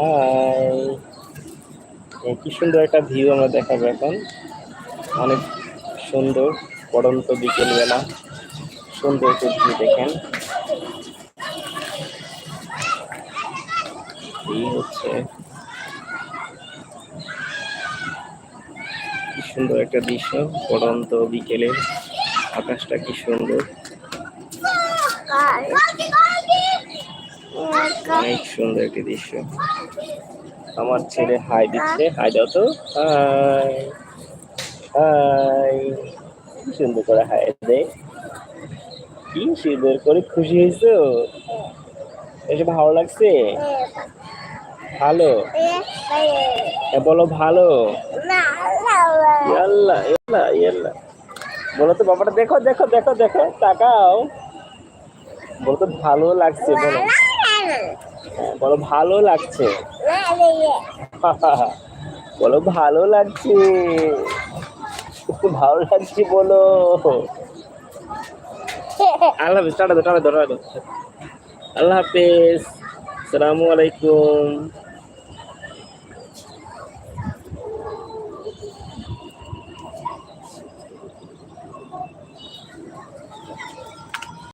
High কি সুন্দর একটা ভিউ আমরা দেখাবো এখন। অনেক সুন্দর পড়ন্ত বিকেলবেলা। সুন্দর একটা ভিউ দেখেন। এই হচ্ছে কি সুন্দর একটা দৃশ্য, পড়ন্ত বিকেলের আকাশটা কি সুন্দর। অনেক সুন্দর একটি দৃশ্য। আমার ছেলে হাই দিচ্ছে। হাই দাও তো। হাই হাই সুন্দর করে হাই দে। কি সুন্দর করে খুশি হয়েছো? এসে ভালো লাগছে? ভালো? বলো ভালো। ইয়াল্লা ইয়াল্লা ইয়াল্লা। বলো তো বাবাটা দেখো দেখো দেখো দেখো, তাকাও। বলো তো ভালো লাগছে, বলো। বলো ভালো লাগছে? বলো ভালো লাগছে। ভালো লাগছে বলো। আল্লাহ হাফিজ, টাটা দাও টাটা দাও আল্লাহ হাফিজ আসসালামু আলাইকুম।